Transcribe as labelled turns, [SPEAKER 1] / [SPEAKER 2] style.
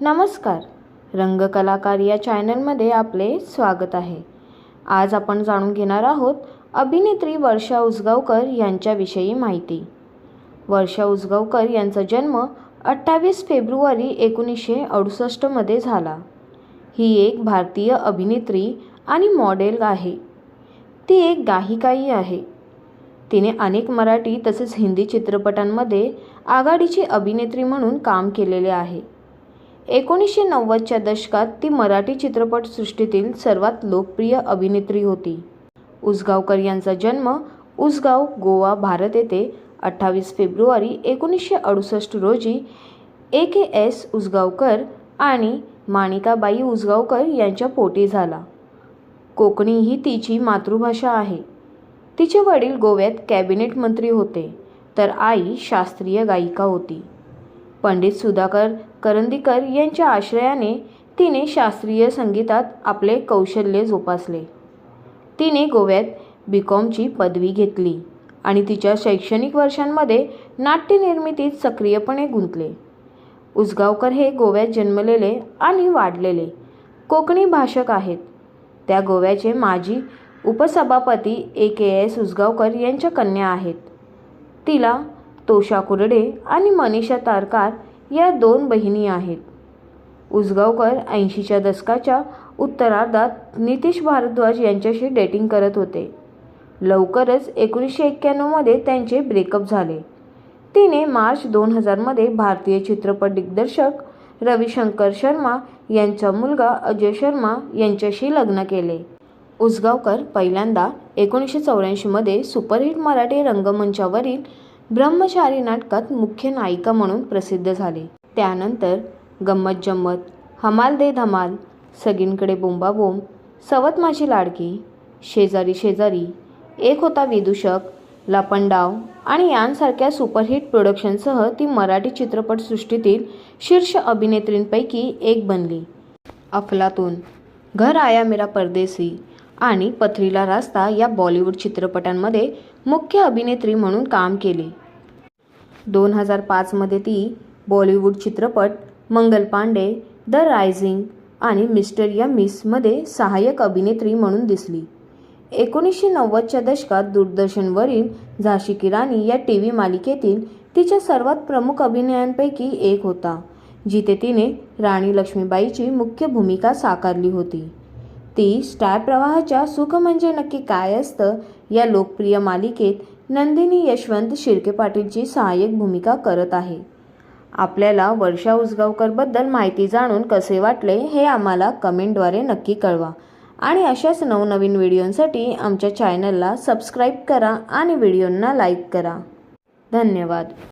[SPEAKER 1] नमस्कार. रंगकलाकार या चॅनलमध्ये आपले स्वागत आहे. आज आपण जाणून घेणार आहोत अभिनेत्री वर्षा उसगावकर यांच्याविषयी माहिती. वर्षा उसगावकर यांचा जन्म अठ्ठावीस फेब्रुवारी एकोणीसशे अडुसष्टमध्ये झाला. ही एक भारतीय अभिनेत्री आणि मॉडेल आहे. ती एक गायिकाही आहे. तिने अनेक मराठी तसेच हिंदी चित्रपटांमध्ये आघाडीची अभिनेत्री म्हणून काम केलेले आहे. एकोणीसशे नव्वदच्या दशकात ती मराठी चित्रपटसृष्टीतील सर्वात लोकप्रिय अभिनेत्री होती. उसगावकर यांचा जन्म उसगाव गोवा भारत येथे अठ्ठावीस फेब्रुवारी एकोणीसशे अडुसष्ट रोजी ए के एस उसगावकर आणि माणिकाबाई उसगावकर यांच्या पोटी झाला. कोकणी ही तिची मातृभाषा आहे. तिचे वडील गोव्यात कॅबिनेट मंत्री होते तर आई शास्त्रीय गायिका होती. पंडित सुधाकर करंदीकर यांच्या आश्रयाने तिने शास्त्रीय संगीतात आपले कौशल्य जोपासले. तिने गोव्यात बी कॉमची पदवी घेतली आणि तिच्या शैक्षणिक वर्षांमध्ये नाट्यनिर्मितीत सक्रियपणे गुंतले. उसगावकर हे गोव्यात जन्मलेले आणि वाढलेले कोकणी भाषक आहेत. त्या गोव्याचे माजी उपसभापती ए के एस उसगावकर यांच्या कन्या आहेत. तिला तोषा कुरडे आणि मनीषा तारकार या दोन बहिणी आहेत. उसगावकर ऐंशीच्या दशकाच्या उत्तरार्धात नितीश भारद्वाज यांच्याशी डेटिंग करत होते. लवकरच एकोणीसशे एक्क्याण्णवमध्ये त्यांचे ब्रेकअप झाले. तिने मार्च दोन हजारमध्ये भारतीय चित्रपट दिग्दर्शक रविशंकर शर्मा यांचा मुलगा अजय शर्मा यांच्याशी लग्न केले. उसगावकर पहिल्यांदा एकोणीसशे चौऱ्याऐंशीमध्ये सुपरहिट मराठी रंगमंचावरील ब्रह्मचारी नाटकात मुख्य नायिका म्हणून प्रसिद्ध झाले. त्यानंतर गंमत जम्मत हमाल दे धमाल सगींकडे बोंबाबोंब सवत माझी लाडकी शेजारी शेजारी एक होता विदूषक लपंडाव आणि यांसारख्या सुपरहिट प्रोडक्शनसह ती मराठी चित्रपटसृष्टीतील शीर्ष अभिनेत्रींपैकी एक बनली. अफलातून घर आया मेरा परदेसी आणि पथरीला रास्ता या बॉलिवूड चित्रपटांमध्ये मुख्य अभिनेत्री म्हणून काम केले. दोन हजार पाचमध्ये ती बॉलिवूड चित्रपट मंगल पांडे द रायझिंग आणि मिस्टर या मिसमध्ये सहाय्यक अभिनेत्री म्हणून दिसली. एकोणीसशे नव्वदच्या दशकात दूरदर्शनवरील झाशी की राणी या टी व्ही मालिकेतील तिच्या सर्वात प्रमुख अभिनयांपैकी एक होता जिथे तिने राणी लक्ष्मीबाईची मुख्य भूमिका साकारली होती. ती स्टार प्रवाहाच्या सुख म्हणजे नक्की काय असतं या लोकप्रिय मालिकेत नंदिनी यशवंत शिर्के पाटीलची सहाय्यक भूमिका करत आहे. आपल्याला वर्षा उसगावकरबद्दल माहिती जाणून कसे वाटले हे आम्हाला कमेंटद्वारे नक्की कळवा. आणि अशाच नवनवीन व्हिडिओंसाठी आमच्या चॅनलला सबस्क्राईब करा आणि व्हिडिओंना लाईक करा. धन्यवाद.